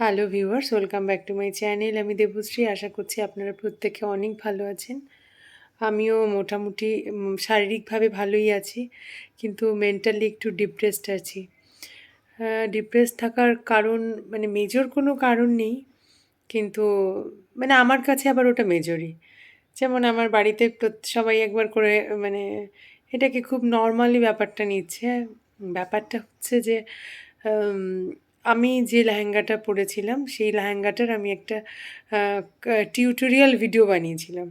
Hello viewers, welcome back to my channel. আমি দেবশ্রী, আশা করছি আপনারা প্রত্যেকে অনেক ভালো আছেন। আমিও মোটামুটি শারীরিকভাবে ভালোই আছি, কিন্তু মেন্টালি একটু ডিপ্রেসড আছি। ডিপ্রেস থাকার কারণ মানে মেজর কোনো কারণ নেই, কিন্তু মানে আমার কাছে আবার ওটা মেজরই। যেমন আমার বাড়িতে সবাই একবার করে মানে এটাকে খুব নর্মালি ব্যাপারটা নিচ্ছে। ব্যাপারটা হচ্ছে যে আমি যে লেহেঙ্গাটা পরেছিলাম, সেই লেহেঙ্গাটার আমি একটা টিউটোরিয়াল ভিডিও বানিয়েছিলাম।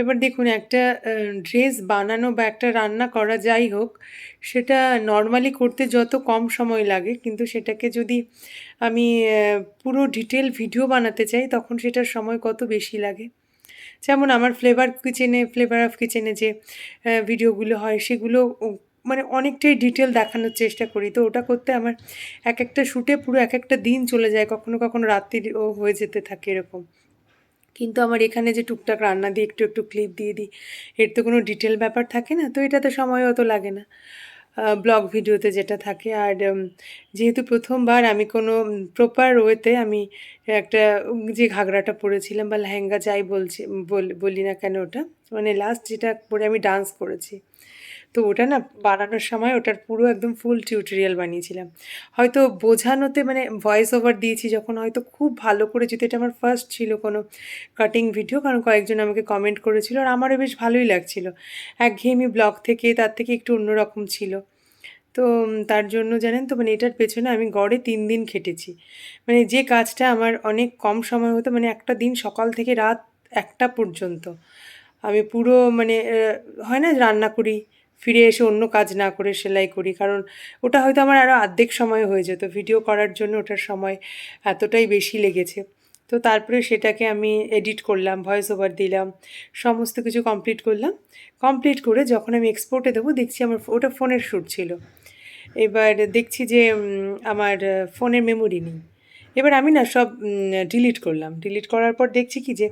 এবার দেখুন, একটা ড্রেস বানানো বা একটা রান্না করা যাই হোক, সেটা নর্মালি করতে যত কম সময় লাগে, কিন্তু সেটাকে যদি আমি পুরো ডিটেল ভিডিও বানাতে চাই, তখন সেটার সময় কত বেশি লাগে? যেমন আমার ফ্লেভার কিচেনে ফ্লেভার অফ কিচেনে যে ভিডিওগুলো হয়, সেগুলো মানে অনেকটাই ডিটেল দেখানোর চেষ্টা করি। তো ওটা করতে আমার এক একটা শ্যুটে পুরো এক একটা দিন চলে যায়, কখনো কখনো রাত্রিও হয়ে যেতে থাকে এরকম। কিন্তু আমার এখানে যে টুকটাক রান্না দিয়ে একটু একটু ক্লিপ দিয়ে দিই, এর তো কোনো ডিটেল ব্যাপার থাকে না, তো এটাতে সময় অত লাগে না। ব্লগ ভিডিওতে যেটা থাকে, আর যেহেতু প্রথমবার আমি কোনো প্রপার ওয়েতে আমি একটা যে ঘাগরাটা পরেছিলাম বা লেহেঙ্গা যাই বলছি, বল- বলি না কেন ওটা মানে লাস্ট যেটা পরে আমি ডান্স করেছি। তো ওটা না বানানোর সময় ওটার পুরো একদম ফুল টিউটোরিয়াল বানিয়েছিলাম। হয়তো বোঝানোতে মানে ভয়েস ওভার দিয়েছি যখন, হয়তো খুব ভালো করে যদি এটা আমার ফার্স্ট ছিল কোনো কাটিং ভিডিও কারণ কয়েকজন আমাকে কমেন্ট করেছিল আর আমারও বেশ ভালোই লাগছিল। একঘেয়েমি ব্লগ থেকে, তার থেকে একটু অন্যরকম ছিল। তো তার জন্য জানেন তো মানে এটার পেছনে আমি গড়ে তিন দিন খেটেছি। মানে যে কাজটা আমার অনেক কম সময় হতো মানে একটা দিন সকাল থেকে রাত একটা পর্যন্ত। আমি পুরো মানে হয় না রান্না করি ফিরে এসে অন্য কাজ না করে সেলাই করি। কারণ ওটা হয়তো আমার আরও অর্ধেক সময় হয়ে যেত। ভিডিও করার জন্য ওটার সময় এতটাই বেশি লেগেছে। তো তারপরে সেটাকে আমি এডিট করলাম ভয়েস ওভার দিলাম, সমস্ত কিছু কমপ্লিট করলাম। কমপ্লিট করে যখন আমি এক্সপোর্টে দেবো, দেখছি আমার ওটা ফোনের শ্যুট ছিল। এবার দেখছি যে আমার ফোনের মেমোরি নেই। এবার আমি না সব ডিলিট করলাম। ডিলিট করার পর দেখছি কি যে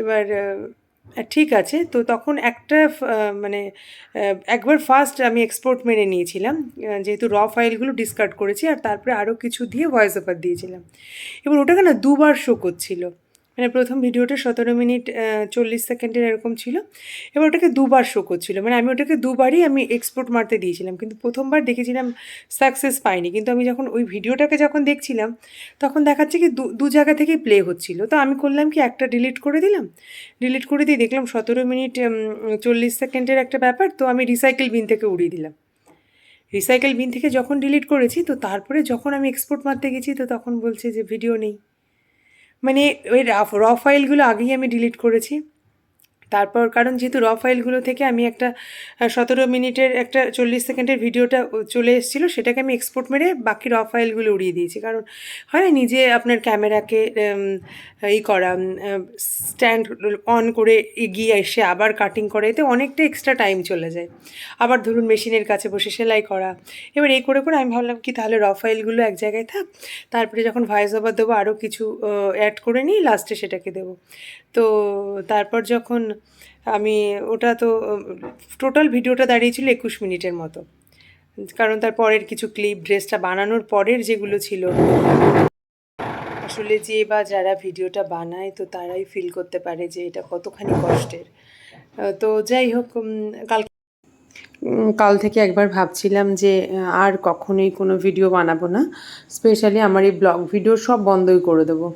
এবার ঠিক আছে। তো তখন একটা মানে একবার ফার্স্ট আমি এক্সপোর্ট মেনে নিয়েছিলাম। যেহেতু র ফাইলগুলো ডিসকার্ড করেছি আর তারপরে আরও কিছু দিয়ে ভয়েস ওভার দিয়েছিলাম। এবার ওটাকে না দুবার শো করছিল? মানে প্রথম ভিডিওটা সতেরো মিনিট চল্লিশ সেকেন্ডের এরকম ছিল। এবার ওটাকে দুবার শো করছিল। মানে আমি ওটাকে দুবারই আমি এক্সপোর্ট মারতে দিয়েছিলাম। কিন্তু প্রথমবার দেখেছিলাম সাকসেস পাইনি। কিন্তু আমি যখন ওই ভিডিওটাকে যখন দেখছিলাম, তখন দেখাচ্ছে কি দু দু জায়গা থেকেই প্লে হচ্ছিল। তো আমি করলাম কি একটা ডিলিট করে দিলাম। ডিলিট করে দিয়ে দেখলাম সতেরো মিনিট চল্লিশ সেকেন্ডের একটা ব্যাপার। তো আমি রিসাইকেল বিন থেকে উড়িয়ে দিলাম। রিসাইকেল বিন থেকে যখন ডিলিট করেছি, তো তারপরে যখন আমি এক্সপোর্ট মারতে গেছি, তো তখন বলছে যে, ভিডিও নেই। মানে ওই র ফাইলগুলো আগেই আমি ডিলিট করেছি। তারপর কারণ যেহেতু র ফাইলগুলো থেকে আমি একটা সতেরো মিনিটের একটা চল্লিশ সেকেন্ডের ভিডিওটা চলে এসেছিল, সেটাকে আমি এক্সপোর্ট মেরে বাকি র ফাইলগুলো উড়িয়ে দিয়েছি। কারণ হয় না, নিজে আপনার ক্যামেরাকে ই করা স্ট্যান্ড অন করে এগিয়ে এসে আবার কাটিং করা, এতে অনেকটা এক্সট্রা টাইম চলে যায়। আবার ধরুন মেশিনের কাছে বসে সেলাই করা। এবার এই করে করে আমি ভাবলাম কি, তাহলে র ফাইলগুলো এক জায়গায় থাক, তারপরে যখন ভয়েস ওভার দেবো আরও কিছু অ্যাড করে নিই লাস্টে সেটাকে দেবো। তো তারপর যখন আমি ওটা তো, টোটাল ভিডিওটা দাঁড়িয়েছিল একুশ মিনিটের মতো। কারণ তার পরের কিছু ক্লিপ, ড্রেসটা বানানোর পরের যেগুলো ছিল। আসলে যে বা যারা ভিডিওটা বানায়, তো তারাই ফিল করতে পারে যে এটা কতখানি কষ্টের। তো যাই হোক কাল কাল থেকে একবার ভাবছিলাম যে আর কখনোই কোনো ভিডিও বানাবো না। স্পেশালি আমার এই ব্লগ ভিডিও সব বন্ধই করে দেবো।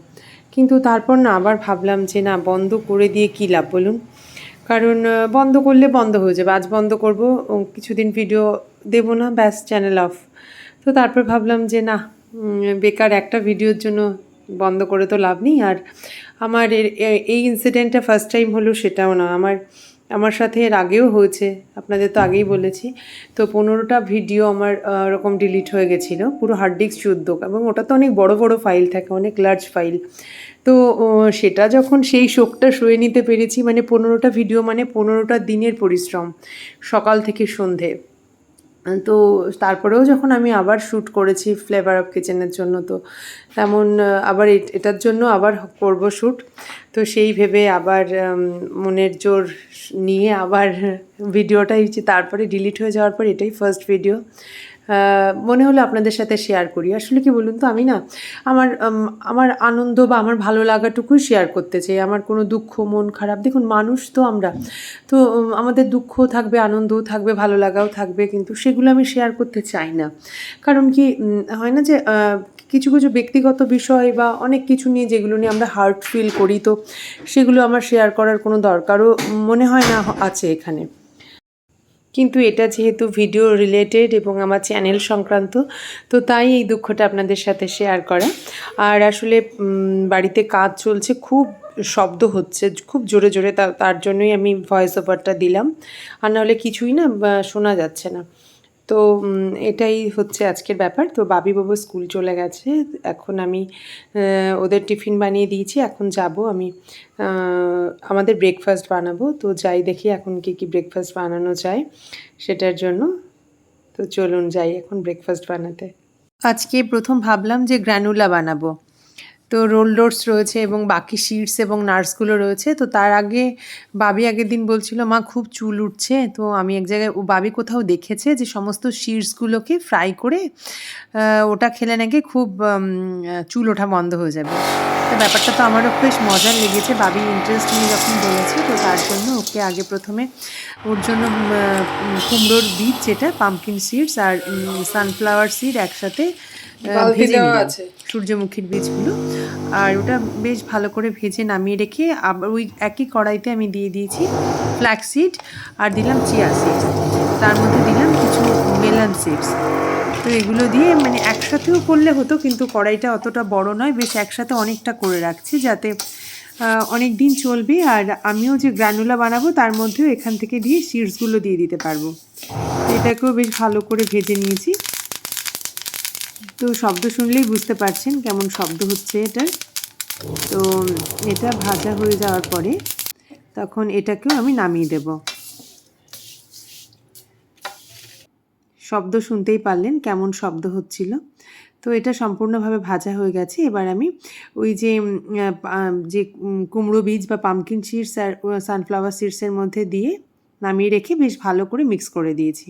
কিন্তু তারপর না আবার ভাবলাম যে না, বন্ধ করে দিয়ে কী লাভ বলুন? কারণ বন্ধ করলে বন্ধ হয়ে যাবে। আজ বন্ধ করব কিছুদিন ভিডিও দেব না, ব্যাস চ্যানেল অফ তো তারপর ভাবলাম যে না বেকার একটা ভিডিওর জন্য বন্ধ করে তো লাভ নেই। আর আমার এই ইনসিডেন্টটা ফার্স্ট টাইম হলো সেটাও না। আমার আমার সাথে এর আগেও হয়েছে, আপনাদের তো আগেই বলেছি। তো পনেরোটা ভিডিও আমার ওরকম ডিলিট হয়ে গেছিল, পুরো হার্ড ডিস্ক চোদ্দ। এবং ওটা তো অনেক বড় বড় ফাইল থাকে, অনেক লার্জ ফাইল তো সেটা যখন সেই শোকটা সয়ে নিতে পেরেছি মানে পনেরোটা ভিডিও মানে পনেরোটা দিনের পরিশ্রম, সকাল থেকে সন্ধে। তো তারপরেও যখন আমি আবার শ্যুট করেছি ফ্লেভার অফ কিচেনের জন্য, তো তেমন আবার এট- এটার জন্য আবার করব শ্যুট তো সেই ভেবে আবার মনের জোর নিয়ে আবার ভিডিওটাই তারপরে ডিলিট হয়ে যাওয়ার পর এটাই ফার্স্ট ভিডিও মনে হলো আপনাদের সাথে শেয়ার করি। আসলে কি বলুন তো, আমি না আমার আমার আনন্দ বা আমার ভালো লাগাটুকুই শেয়ার করতে চাই। আমার কোনো দুঃখ, মন খারাপ, দেখুন মানুষ তো আমরা। তো আমাদের দুঃখ থাকবে, আনন্দও থাকবে, ভালো লাগাও থাকবে, কিন্তু সেগুলো আমি শেয়ার করতে চাই না। কারণ কি হয় না যে কিছু কিছু ব্যক্তিগত বিষয় বা অনেক কিছু নিয়ে যেগুলো নিয়ে আমরা হার্ট ফিল করি তো, সেগুলো আমার শেয়ার করার কোনো দরকারও মনে হয় না আছে এখানে। কিন্তু এটা যেহেতু ভিডিও রিলেটেড এবং আমার চ্যানেল সংক্রান্ত, তো তাই এই দুঃখটা আপনাদের সাথে শেয়ার করা। আর আসলে বাড়িতে কাজ চলছে, খুব শব্দ হচ্ছে, খুব জোরে জোরে তার জন্যই আমি ভয়েস ওভারটা দিলাম। আর নাহলে কিছুই না শোনা যাচ্ছে না। তো এটাই হচ্ছে আজকের ব্যাপার। তো বাবি বাবু স্কুল চলে গেছে। এখন আমি ওদের টিফিন বানিয়ে দিয়েছি। এখন যাব আমি আমাদের ব্রেকফাস্ট বানাবো। তো যাই দেখি এখন কি কি ব্রেকফাস্ট বানানো যায় সেটার জন্য। তো চলুন যাই এখন ব্রেকফাস্ট বানাতে। আজকে প্রথম ভাবলাম যে গ্র্যানুলা বানাবো। তো রোল রোডস রয়েছে এবং বাকি শিটস এবং নার্সগুলো রয়েছে। তো তার আগে, বাবি আগের দিন বলছিল, মা, খুব চুল উঠছে। তো আমি এক জায়গায় বাবি কোথাও দেখেছে যে সমস্ত শিটসগুলোকে ফ্রাই করে ওটা খেলে নাকি খুব চুল ওঠা বন্ধ হয়ে যাবে। তো ব্যাপারটা তো আমারও বেশ মজার লেগেছে। বাবি ইন্টারেস্ট নিয়ে যখন বলেছে, তো তার জন্য ওকে আগে প্রথমে ওর জন্য কুমড়োর বীজ যেটা পাম্পকিন সিডস আর সানফ্লাওয়ার সিড একসাথে ভেজে নিলাম আছে। সূর্যমুখীর বীজগুলো। আর ওটা বেশ ভালো করে ভেজে নামিয়ে রেখে আবার ওই একই কড়াইতে আমি দিয়ে দিয়েছি ফ্ল্যাক্স সিড আর দিলাম চিয়া সিড তার মধ্যে দিলাম কিছু মেলান সিডস তো এগুলো দিয়ে মানে একসাথেও করলে হতো কিন্তু কড়াইটা অতটা বড় নয় বেশ একসাথে অনেকটা করে রাখছি যাতে অনেক দিন চলবে। আর আমিও যে গ্রানুলা বানাবো তার মধ্যেও এখান থেকে দিয়ে সিডসগুলো দিয়ে দিতে পারব। এটাকেও বেশ ভালো করে ভেজে নিয়েছি। তো শব্দ শুনলেই বুঝতে পারছেন কেমন শব্দ হচ্ছে এটার তো এটা ভাজা হয়ে যাওয়ার পরে তখন এটাকেও আমি নামিয়ে দেব। শব্দ শুনতেই পারলেন কেমন শব্দ হচ্ছিল। তো এটা সম্পূর্ণভাবে ভাজা হয়ে গেছে। এবার আমি ওই যে যে কুমড়ো বীজ বা পামকিন সিডস আর সানফ্লাওয়ার সিডসের মধ্যে দিয়ে নামিয়ে রেখে বেশ ভালো করে মিক্স করে দিয়েছি।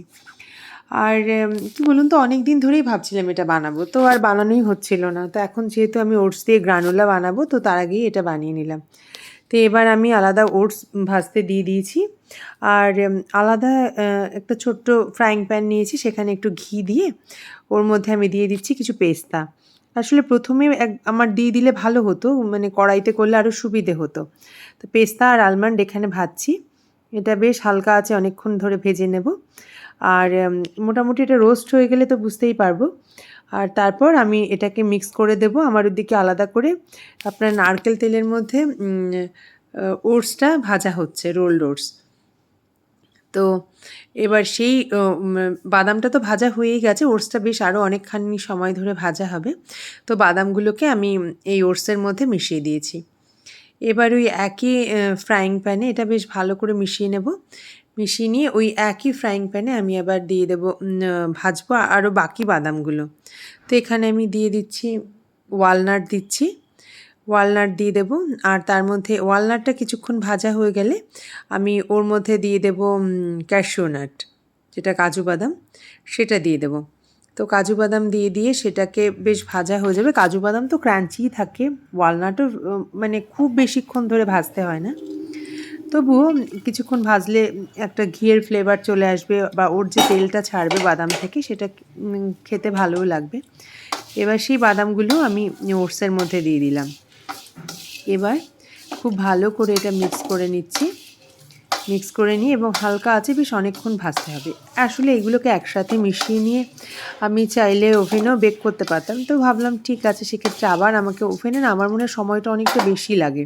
আর কি বলুন তো অনেক দিন ধরেই ভাবছিলাম এটা বানাবো। তো আর বানানোই হচ্ছিল না। তো এখন যেহেতু আমি ওটস দিয়ে গ্রানোলা বানাবো, তো তার আগেই এটা বানিয়ে নিলাম। তো এবার আমি আলাদা ওটস ভাজতে দিয়ে দিয়েছি। আর আলাদা একটা ছোট্ট ফ্রাইং প্যান নিয়েছি, সেখানে একটু ঘি দিয়ে ওর মধ্যে আমি দিয়ে দিচ্ছি কিছু পেস্তা। আসলে প্রথমে এক, আমার দিয়ে দিলে ভালো হতো মানে কড়াইতে করলে আরও সুবিধে হতো। তো পেস্তা আর আলমন্ড এখানে ভাজছি। এটা বেশ হালকা আছে, অনেকক্ষণ ধরে ভেজে নেব। আর মোটামুটি এটা রোস্ট হয়ে গেলে তো বুঝতেই পারব। আর তারপর আমি এটাকে মিক্স করে দেব আমার ওদিকে আলাদা করে। আপনার নারকেল তেলের মধ্যে ওটসটা ভাজা হচ্ছে রোল ওটস। তো এবার সেই বাদামটা তো ভাজা হয়েই গেছে, ওটসটা বেশ আরও অনেকখানি সময় ধরে ভাজা হবে। তো বাদামগুলোকে আমি এই ওটসের মধ্যে মিশিয়ে দিয়েছি। এবার ওই একই ফ্রাইং প্যানে এটা বেশ ভালো করে মিশিয়ে নেব। মিশিয়ে নিয়ে ওই একই ফ্রাইং প্যানে আমি আবার দিয়ে দেবো ভাজবো আরও বাকি বাদামগুলো। তো এখানে আমি দিয়ে দিচ্ছি ওয়ালনাট দিচ্ছি। ওয়ালনাট দিয়ে দেব, আর তার মধ্যে ওয়ালনাটটা কিছুক্ষণ ভাজা হয়ে গেলে আমি ওর মধ্যে দিয়ে দেব ক্যাশিউ নাট যেটা কাজু বাদাম, সেটা দিয়ে দেব। তো কাজু বাদাম দিয়ে দিয়ে সেটাকে বেশ ভাজা হয়ে যাবে। কাজু বাদাম তো ক্রাঞ্চিই থাকে। ওয়ালনাটও মানে খুব বেশিক্ষণ ধরে ভাজতে হয় না। তবুও কিছুক্ষণ ভাজলে একটা ঘিয়ের ফ্লেভার চলে আসবে বা ওর যে তেলটা ছাড়বে বাদাম থেকে সেটা খেতে ভালোও লাগবে। এবার সেই বাদামগুলো আমি ওটসের মধ্যে দিয়ে দিলাম। এবার খুব ভালো করে এটা মিক্স করে নিচ্ছি। মিক্স করে নিয়ে এবং হালকা আছে, বেশ অনেকক্ষণ ভাজতে হবে। আসলে এগুলোকে একসাথে মিশিয়ে নিয়ে আমি চাইলে ওভেনেও বেক করতে পারতাম। তো ভাবলাম, ঠিক আছে, সেক্ষেত্রে আবার আমাকে ওভেনে না, আমার মনে হয় সময়টা অনেকটা বেশি লাগে।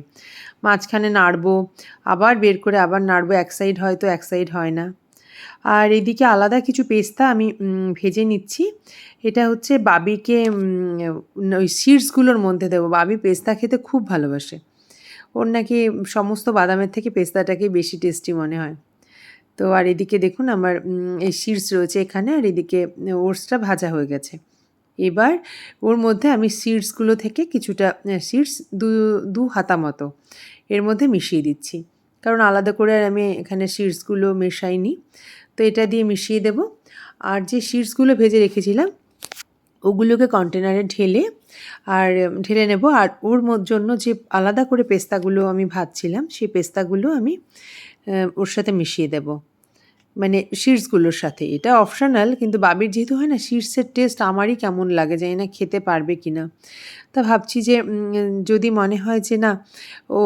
মাঝখানে নাড়বো, আবার বের করে আবার নাড়বো, এক সাইড হয়তো এক সাইড হয় না। আর এদিকে আলাদা কিছু পেস্তা আমি ভেজে নিচ্ছি। এটা হচ্ছে বাবিকে ওই সিডসগুলোর মধ্যে দেবো। বাবি পেস্তা খেতে খুব ভালোবাসে। ওর নাকি সমস্ত বাদামের থেকে পেস্তাটাকে বেশি টেস্টি মনে হয়। তো আর এদিকে দেখুন আমার এই সিডস রয়েছে এখানে আর এদিকে ওটসটা ভাজা হয়ে গেছে। এবার ওর মধ্যে আমি সিডসগুলো থেকে কিছুটা সিডস দু দু হাতা মতো এর মধ্যে মিশিয়ে দিচ্ছি। কারণ আলাদা করে আর আমি এখানে সিডসগুলো মেশাইনি। তো এটা দিয়ে মিশিয়ে দেব। আর যে শিটসগুলো ভেজে রেখেছিলাম ওগুলোকে কন্টেনারে ঢেলে আর ঢেলে নেব। আর ওর জন্য যে আলাদা করে পেস্তাগুলো আমি ভাজছিলাম, সেই পেস্তাগুলো আমি ওর সাথে মিশিয়ে দেব। মানে শিটসগুলোর সাথে। এটা অপশনাল কিন্তু বাবির যেহেতু হয় না শিটসের টেস্ট আমারই কেমন লাগে, জানি না খেতে পারবে কি না তা ভাবছি যে যদি মনে হয় যে না, ও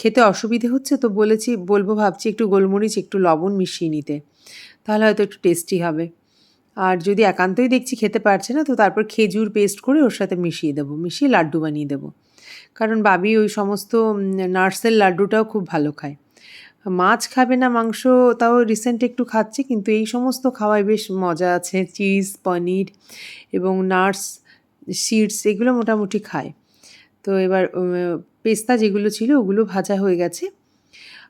খেতে অসুবিধে হচ্ছে, তো বলেছি, বলব ভাবছি একটু গোলমরিচ, একটু লবণ মিশিয়ে নিতে। তাহলে হয়তো একটু টেস্টি হবে। আর যদি একান্তই দেখছি খেতে পারছে না, তো তারপর খেজুর পেস্ট করে ওর সাথে মিশিয়ে দেবো, মিশিয়ে লাড্ডু বানিয়ে দেবো। কারণ বাবি ওই সমস্ত নার্সের লাড্ডুটাও খুব ভালো খায়। মাছ খাবে না মাংস, তাও রিসেন্ট একটু খাচ্ছে, কিন্তু এই সমস্ত খাওয়ায় বেশ মজা আছে। চিজ পনির এবং নার্স সিডস এগুলো মোটামুটি খায়। তো এবার পেস্তা যেগুলো ছিল ওগুলো ভাজা হয়ে গেছে।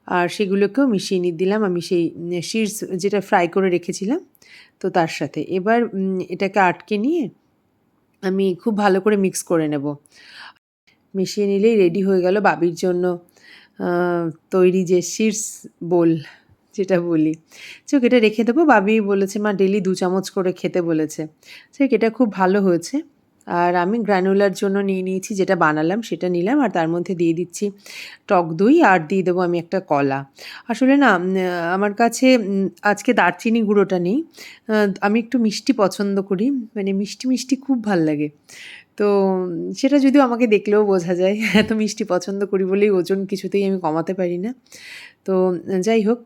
আর সেগুলোকেও মিশিয়ে নিয়ে দিলাম। আমি সেই শিরস যেটা ফ্রাই করে রেখেছিলাম, তো তার সাথে। এবার এটাকে আটকে নিয়ে আমি খুব ভালো করে মিক্স করে নেব। মিশিয়ে নিলেই রেডি হয়ে গেল বাবির জন্য তৈরি যে শীর্ষ বোল যেটা বলি। চোখ, এটা রেখে দেবো। বাবি বলেছে, মা ডেলি দু চামচ করে খেতে বলেছে। চোখ, এটা খুব ভালো হয়েছে। আর আমি গ্র্যানুলার জন্য নিয়ে নিয়েছি, যেটা বানালাম সেটা নিলাম আর তার মধ্যে দিয়ে দিচ্ছি টক দই আর দিয়ে দেবো আমি একটা কলা। আসলে না আমার কাছে আজকে দারচিনি গুঁড়োটা নেই। আমি একটু মিষ্টি পছন্দ করি মানে মিষ্টি মিষ্টি খুব ভালো লাগে। তো সেটা যদিও আমাকে দেখলেও বোঝা যায়, এত মিষ্টি পছন্দ করি বলেই ওজন কিছুতেই আমি কমাতে পারি না। তো যাই হোক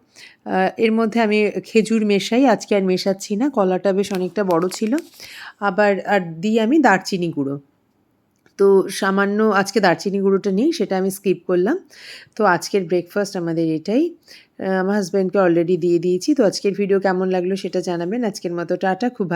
এর মধ্যে আমি খেজুর মেশাই, আজকে আর মেশাচ্ছি না, কলাটা বেশ অনেকটা বড় ছিল। আবার, আর দিই আমি দারচিনি গুঁড়ো। তো সামান্য আজকে দারচিনি গুঁড়োটা নেই, সেটা আমি স্কিপ করলাম। তো আজকের ব্রেকফাস্ট আমাদের এটাই। আমার হাজব্যান্ডকে অলরেডি দিয়ে দিয়েছি, তো আজকের ভিডিও কেমন লাগল সেটা জানাবেন। আজকের মতো টাটা, খুব